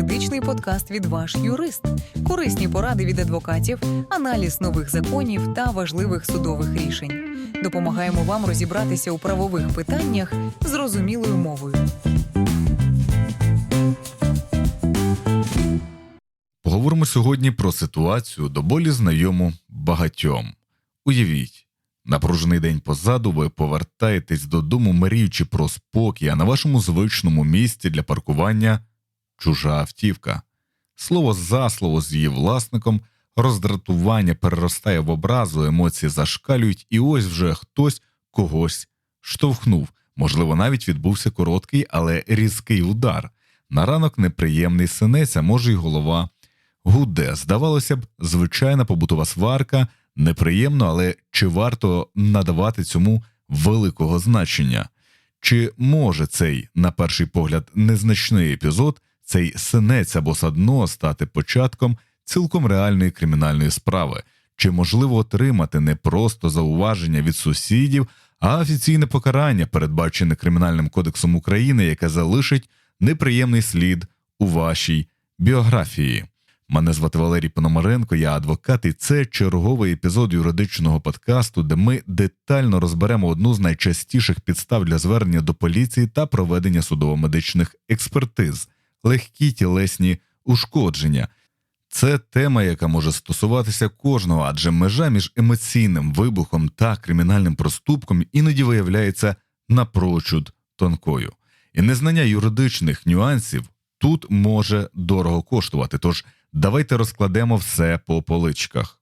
юридичний подкаст від ваш юрист, корисні поради від адвокатів, аналіз нових законів та важливих судових рішень. Допомагаємо вам розібратися у правових питаннях зрозумілою мовою. Поговоримо сьогодні про ситуацію до болі знайому багатьом. Уявіть, напружений день позаду ви повертаєтесь додому, мріючи про спокій, а на вашому звичному місці для паркування чужа автівка. Слово за слово з її власником, роздратування переростає в образу, емоції зашкалюють, і ось вже хтось когось штовхнув. Можливо, навіть відбувся короткий, але різкий удар. На ранок неприємний синець, а може й голова гуде. Здавалося б, звичайна побутова сварка, неприємно, але чи варто надавати цьому великого значення? Чи може цей, на перший погляд, незначний епізод, цей синець або садно стати початком цілком реальної кримінальної справи? Чи можливо отримати не просто зауваження від сусідів, а офіційне покарання, передбачене Кримінальним кодексом України, яке залишить неприємний слід у вашій біографії? Мене звати Валерій Пономаренко, я адвокат, і це черговий епізод юридичного подкасту, де ми детально розберемо одну з найчастіших підстав для звернення до поліції та проведення судово-медичних експертиз легкі тілесні ушкодження. Це тема, яка може стосуватися кожного, адже межа між емоційним вибухом та кримінальним проступком іноді виявляється напрочуд тонкою. І незнання юридичних нюансів тут може дорого коштувати. Тож давайте розкладемо все по поличках.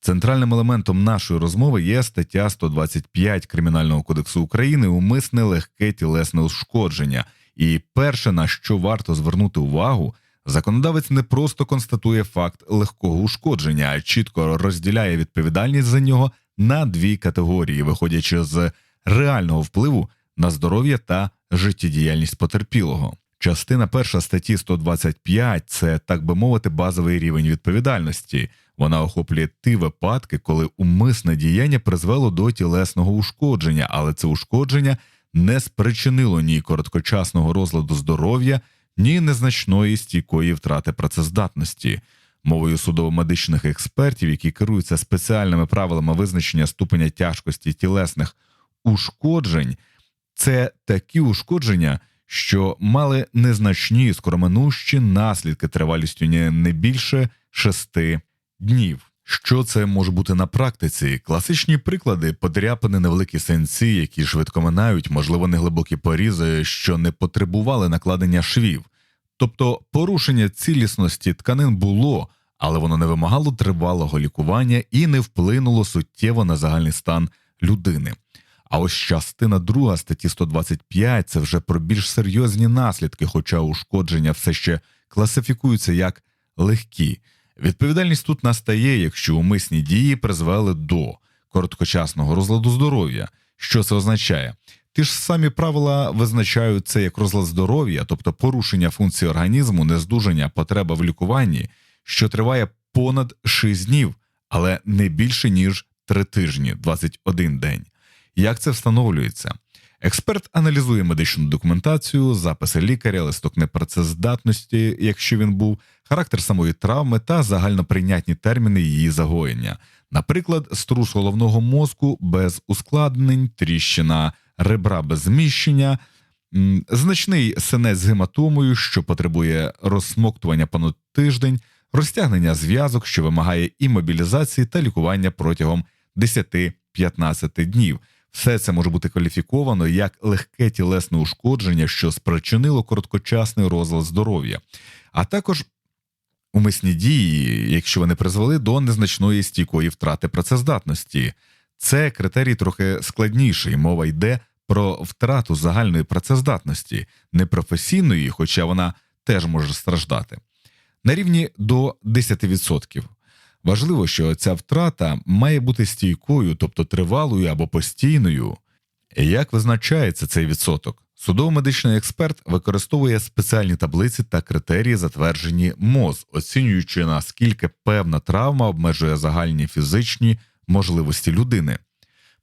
Центральним елементом нашої розмови є стаття 125 Кримінального кодексу України умисне легке тілесне ушкодження. І перше, на що варто звернути увагу, законодавець не просто констатує факт легкого ушкодження, а чітко розділяє відповідальність за нього на дві категорії, виходячи з реального впливу на здоров'я та життєдіяльність потерпілого. Частина перша статті 125 – це так би мовити базовий рівень відповідальності. Вона охоплює ті випадки, коли умисне діяння призвело до тілесного ушкодження, але це ушкодження не спричинило ні короткочасного розладу здоров'я, ні незначної стійкої втрати працездатності. Мовою судово-медичних експертів, які керуються спеціальними правилами визначення ступеня тяжкості тілесних ушкоджень, це такі ушкодження, що мали незначні скороминущі наслідки тривалістю не більше шести днів. Що це може бути на практиці? Класичні приклади подряпини невеликі сенці, які швидко минають, можливо, неглибокі порізи, що не потребували накладення швів. Тобто порушення цілісності тканин було, але воно не вимагало тривалого лікування і не вплинуло суттєво на загальний стан людини. А ось частина друга статті 125 – це вже про більш серйозні наслідки, хоча ушкодження все ще класифікуються як легкі. Відповідальність тут настає, якщо умисні дії призвели до короткочасного розладу здоров'я. Що це означає? Ті ж самі правила визначають це як розлад здоров'я, тобто порушення функції організму, нездужання, потреба в лікуванні, що триває понад 6 днів, але не більше ніж 3 тижні, 21 день. Як це встановлюється? Експерт аналізує медичну документацію, записи лікаря, листок непрацездатності, якщо він був, характер самої травми та загальноприйнятні терміни її загоєння. Наприклад, струс головного мозку без ускладнень, тріщина ребра без зміщення, значний синець з гематомою, що потребує розсмоктування понад тиждень, розтягнення зв'язок, що вимагає імобілізації та лікування протягом 10-15 днів. Все це може бути кваліфіковано як легке тілесне ушкодження, що спричинило короткочасний розлад здоров'я, а також умисні дії, якщо вони призвели до незначної стійкої втрати працездатності. Це критерій трохи складніший. Мова йде про втрату загальної працездатності, непрофесійної, хоча вона теж може страждати, на рівні до 10%. Важливо, що ця втрата має бути стійкою, тобто тривалою або постійною. Як визначається цей відсоток? Судово-медичний експерт використовує спеціальні таблиці та критерії, затверджені МОЗ, оцінюючи наскільки певна травма обмежує загальні фізичні можливості людини.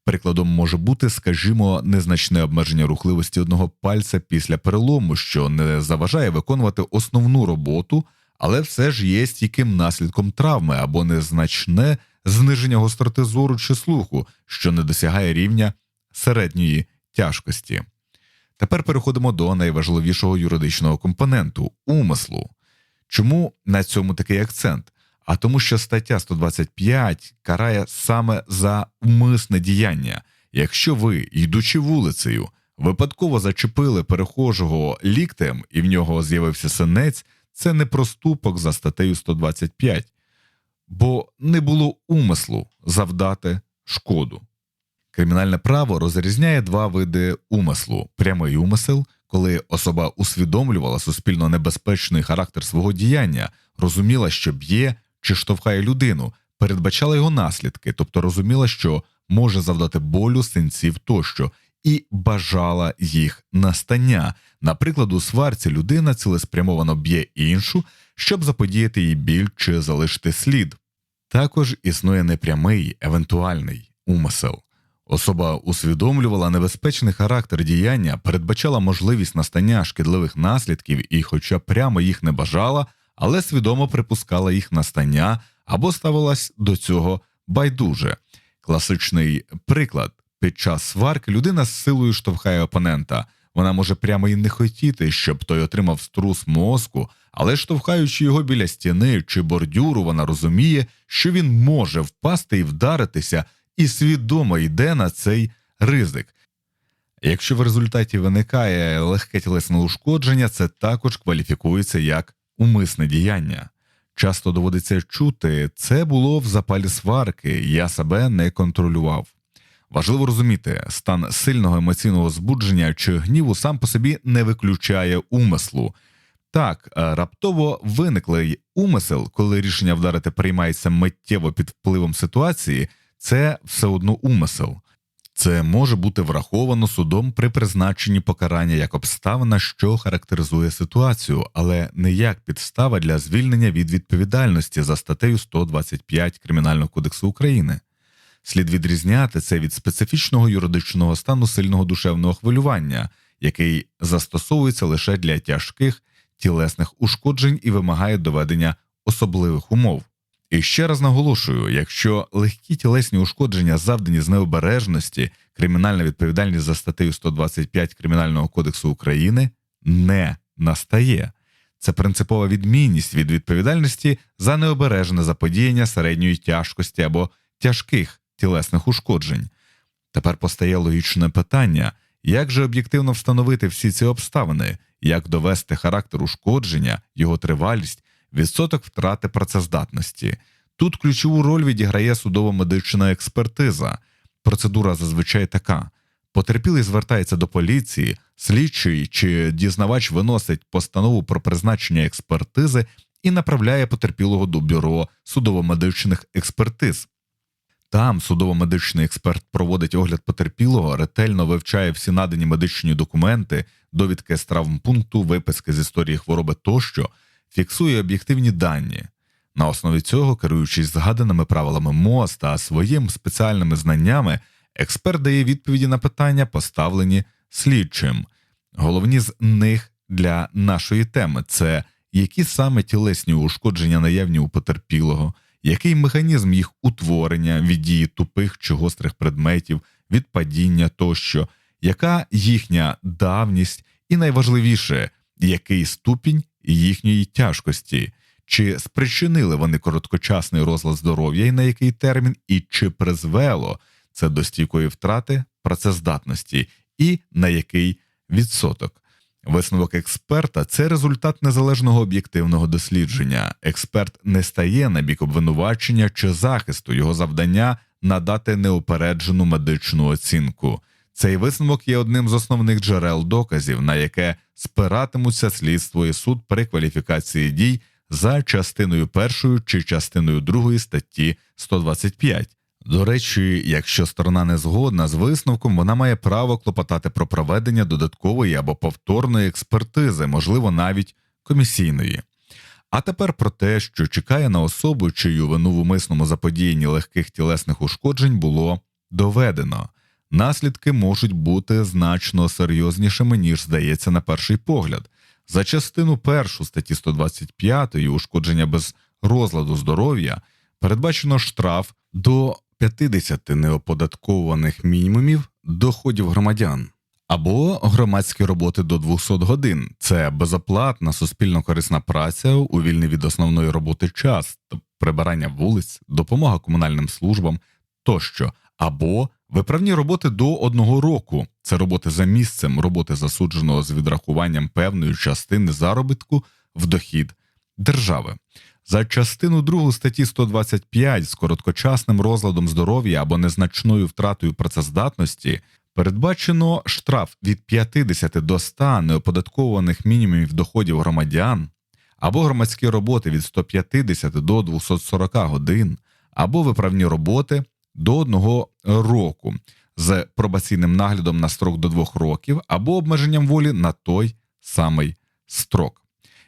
Прикладом може бути, скажімо, незначне обмеження рухливості одного пальця після перелому, що не заважає виконувати основну роботу, але все ж є стійким наслідком травми або незначне зниження гостроти зору чи слуху, що не досягає рівня середньої тяжкості. Тепер переходимо до найважливішого юридичного компоненту умислу. Чому на цьому такий акцент? А тому, що стаття 125 карає саме за умисне діяння. Якщо ви, йдучи вулицею, випадково зачепили перехожого ліктем і в нього з'явився синець, це не проступок за статтею 125, бо не було умислу завдати шкоду. Кримінальне право розрізняє два види умислу: прямий умисел, коли особа усвідомлювала суспільно небезпечний характер свого діяння, розуміла, що б'є чи штовхає людину, передбачала його наслідки, тобто розуміла, що може завдати болю, синців тощо, і бажала їх настання. Наприклад, у сварці людина цілеспрямовано б'є іншу, щоб заподіяти їй біль чи залишити слід. Також існує непрямий, евентуальний умисел. Особа усвідомлювала небезпечний характер діяння, передбачала можливість настання шкідливих наслідків і, хоча прямо їх не бажала, але свідомо припускала їх настання або ставилась до цього байдуже. Класичний приклад під час сварки людина з силою штовхає опонента. Вона може прямо і не хотіти, щоб той отримав струс мозку, але штовхаючи його біля стіни чи бордюру, вона розуміє, що він може впасти і вдаритися, і свідомо йде на цей ризик. Якщо в результаті виникає легке тілесне ушкодження, це також кваліфікується як умисне діяння. Часто доводиться чути, це було в запалі сварки, я себе не контролював. Важливо розуміти, стан сильного емоційного збудження чи гніву сам по собі не виключає умислу. Так, е, раптово виниклий умисел, коли рішення вдарити приймається миттєво під впливом ситуації, це все одно умисел. Це може бути враховано судом при призначенні покарання як обставина, що характеризує ситуацію, але не як підстава для звільнення від відповідальності за статтею 125 Кримінального кодексу України. Слід відрізняти це від специфічного юридичного стану сильного душевного хвилювання, який застосовується лише для тяжких тілесних ушкоджень і вимагає доведення особливих умов. І ще раз наголошую: якщо легкі тілесні ушкодження завдані з необережності, кримінальна відповідальність за статтею 125 Кримінального кодексу України не настає. Це принципова відмінність від відповідальності за необережне заподіяння середньої тяжкості або тяжких тілесних ушкоджень. Тепер постає логічне питання: як же об'єктивно встановити всі ці обставини, як довести характер ушкодження, його тривалість, відсоток втрати працездатності. Тут ключову роль відіграє судово-медична експертиза. Процедура зазвичай така: потерпілий звертається до поліції, слідчий чи дізнавач виносить постанову про призначення експертизи і направляє потерпілого до бюро судово-медичних експертиз. Там судово-медичний експерт проводить огляд потерпілого, ретельно вивчає всі надані медичні документи, довідки з травмпункту, виписки з історії хвороби тощо, фіксує об'єктивні дані. На основі цього, керуючись згаданими правилами МОЗ та своїми спеціальними знаннями, експерт дає відповіді на питання, поставлені слідчим. Головні з них для нашої теми це які саме тілесні ушкодження наявні у потерпілого, який механізм їх утворення від дії тупих чи гострих предметів, від падіння тощо, яка їхня давність, і найважливіше, який ступінь їхньої тяжкості, чи спричинили вони короткочасний розлад здоров'я і на який термін, і чи призвело це до стійкої втрати працездатності, і на який відсоток. Висновок експерта це результат незалежного об'єктивного дослідження. Експерт не стає на бік обвинувачення чи захисту його завдання надати неупереджену медичну оцінку. Цей висновок є одним з основних джерел доказів, на яке спиратимуться слідство і суд при кваліфікації дій за частиною першою чи частиною другої статті 125. До речі, якщо сторона не згодна з висновком, вона має право клопотати про проведення додаткової або повторної експертизи, можливо, навіть комісійної. А тепер про те, що чекає на особу, чию вину в умисному заподіянні легких тілесних ушкоджень було доведено. наслідки можуть бути значно серйознішими, ніж здається на перший погляд. За частину першу статті 125 ушкодження без розладу здоров'я передбачено штраф до 50 неоподаткованих мінімумів доходів громадян. Або громадські роботи до 200 годин це безоплатна суспільно корисна праця у вільний від основної роботи час, прибирання вулиць, допомога комунальним службам тощо, або виправні роботи до одного року це роботи за місцем, роботи засудженого з відрахуванням певної частини заробітку в дохід держави. За частину 2 статті 125 з короткочасним розладом здоров'я або незначною втратою працездатності передбачено штраф від 50 до 100 неоподаткованих мінімумів доходів громадян, або громадські роботи від 150 до 240 годин, або виправні роботи до 1 року з пробаційним наглядом на строк до 2 років, або обмеженням волі на той самий строк.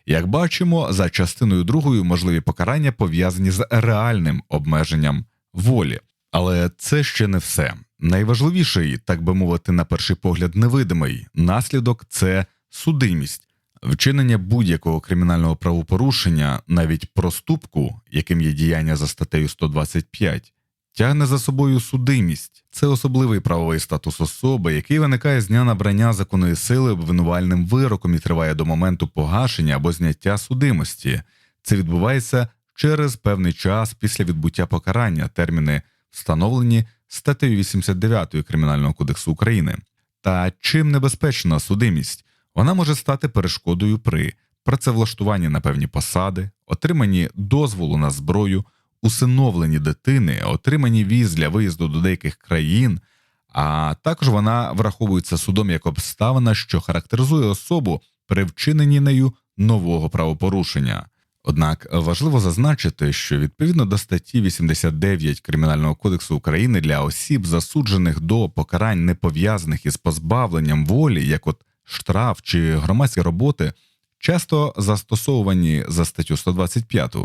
Як бачимо, за частиною другою можливі покарання пов'язані з реальним обмеженням волі. Але це ще не все. Найважливіший, так би мовити, на перший погляд, невидимий наслідок це судимість. Вчинення будь-якого кримінального правопорушення, навіть проступку, яким є діяння за статтею 125, тягне за собою судимість. Це особливий правовий статус особи, який виникає з дня набрання законної сили обвинувальним вироком і триває до моменту погашення або зняття судимості. Це відбувається через певний час після відбуття покарання, терміни встановлені статтею 89 Кримінального кодексу України. Та чим небезпечна судимість? Вона може стати перешкодою при працевлаштуванні на певні посади, отриманні дозволу на зброю, усиновленні дитини, отриманні віз для виїзду до деяких країн, а також вона враховується судом як обставина, що характеризує особу при вчиненні нею нового правопорушення. Однак важливо зазначити, що відповідно до статті 89 Кримінального кодексу України для осіб, засуджених до покарань не пов'язаних із позбавленням волі, як от штраф чи громадські роботи, часто застосовані за статтю 125,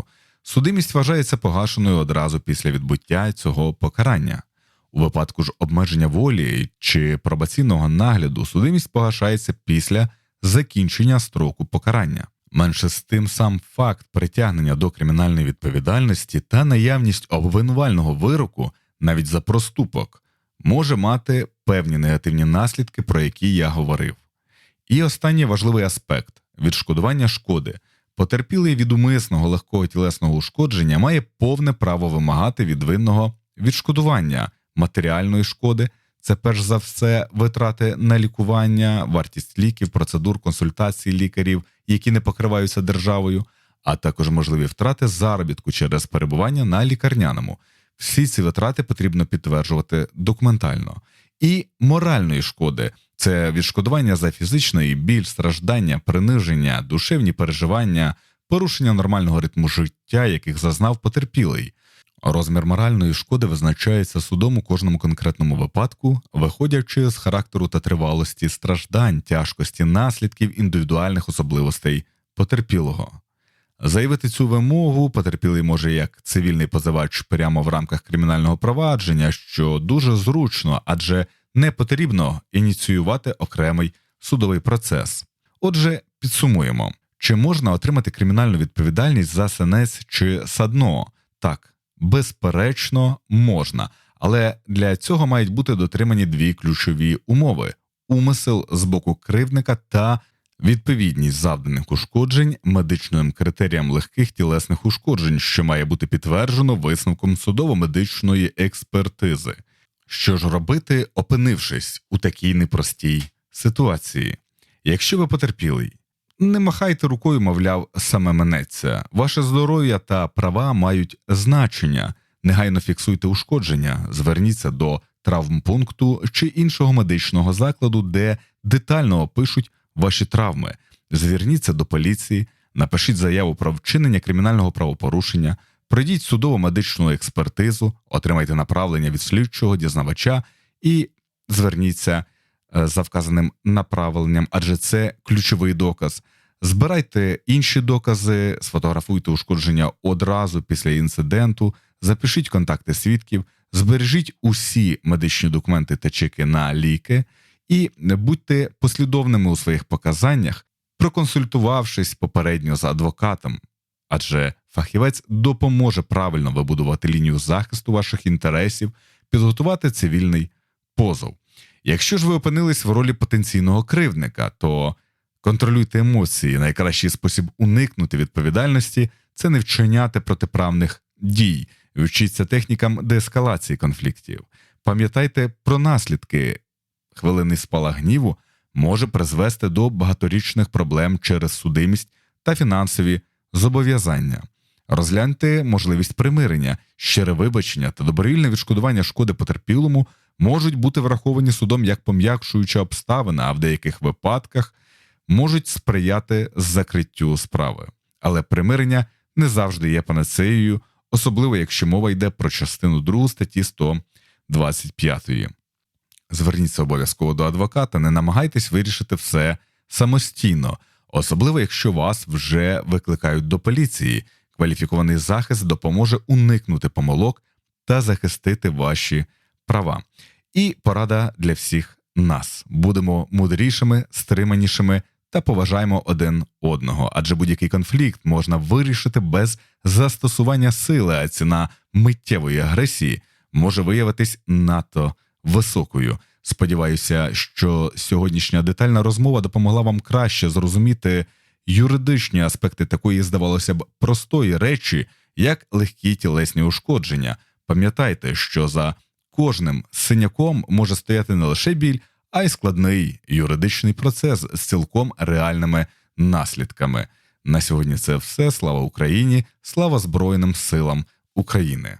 судимість вважається погашеною одразу після відбуття цього покарання. У випадку ж обмеження волі чи пробаційного нагляду судимість погашається після закінчення строку покарання. Менше з тим сам факт притягнення до кримінальної відповідальності та наявність обвинувального вироку навіть за проступок може мати певні негативні наслідки, про які я говорив. І останній важливий аспект відшкодування шкоди. Потерпілий від умисного легкого тілесного ушкодження має повне право вимагати від винного відшкодування матеріальної шкоди. Це перш за все витрати на лікування, вартість ліків, процедур, консультацій лікарів, які не покриваються державою, а також можливі втрати заробітку через перебування на лікарняному. Всі ці витрати потрібно підтверджувати документально. І моральної шкоди це відшкодування за фізичний біль, страждання, приниження, душевні переживання, порушення нормального ритму життя, яких зазнав потерпілий. Розмір моральної шкоди визначається судом у кожному конкретному випадку, виходячи з характеру та тривалості страждань, тяжкості наслідків індивідуальних особливостей потерпілого. Заявити цю вимогу потерпілий може як цивільний позивач прямо в рамках кримінального провадження, що дуже зручно, адже не потрібно ініціювати окремий судовий процес. Отже, підсумуємо, чи можна отримати кримінальну відповідальність за сенець чи садно? Так, безперечно, можна, але для цього мають бути дотримані дві ключові умови: умисел з боку кривдника та відповідність завданих ушкоджень медичним критеріям легких тілесних ушкоджень, що має бути підтверджено висновком судово-медичної експертизи. Що ж робити, опинившись у такій непростій ситуації? Якщо ви потерпілий, не махайте рукою, мовляв, саме минеться. Ваше здоров'я та права мають значення. Негайно фіксуйте ушкодження, зверніться до травмпункту чи іншого медичного закладу, де детально опишуть ваші травми. Зверніться до поліції, напишіть заяву про вчинення кримінального правопорушення, пройдіть судово-медичну експертизу, отримайте направлення від слідчого дізнавача і зверніться е, за вказаним направленням, адже це ключовий доказ. Збирайте інші докази, сфотографуйте ушкодження одразу після інциденту, запишіть контакти свідків, Збережіть усі медичні документи та чеки на ліки і будьте послідовними у своїх показаннях, проконсультувавшись попередньо з адвокатом, адже фахівець допоможе правильно вибудувати лінію захисту ваших інтересів, підготувати цивільний позов. Якщо ж ви опинились в ролі потенційного кривдника, то контролюйте емоції. Найкращий спосіб уникнути відповідальності це не вчиняти протиправних дій. Вчіться технікам деескалації конфліктів. Пам'ятайте про наслідки. Хвилинний спалах гніву може призвести до багаторічних проблем через судимість та фінансові зобов'язання. Розгляньте можливість примирення, щире вибачення та добровільне відшкодування шкоди потерпілому можуть бути враховані судом як пом'якшуюча обставина, а в деяких випадках можуть сприяти закриттю справи. Але примирення не завжди є панацеєю, особливо якщо мова йде про частину 2 статті 125. Зверніться обов'язково до адвоката, не намагайтесь вирішити все самостійно, особливо якщо вас вже викликають до поліції. Кваліфікований захист допоможе уникнути помилок та захистити ваші права. І порада для всіх нас: будемо мудрішими, стриманішими та поважаємо один одного, адже будь-який конфлікт можна вирішити без застосування сили, а ціна миттєвої агресії може виявитись надто високою. Сподіваюся, що сьогоднішня детальна розмова допомогла вам краще зрозуміти юридичні аспекти такої, здавалося б, простої речі, як легкі тілесні ушкодження. Пам'ятайте, що за кожним синяком може стояти не лише біль, а й складний юридичний процес з цілком реальними наслідками. На сьогодні це все. Слава Україні! Слава Збройним силам України!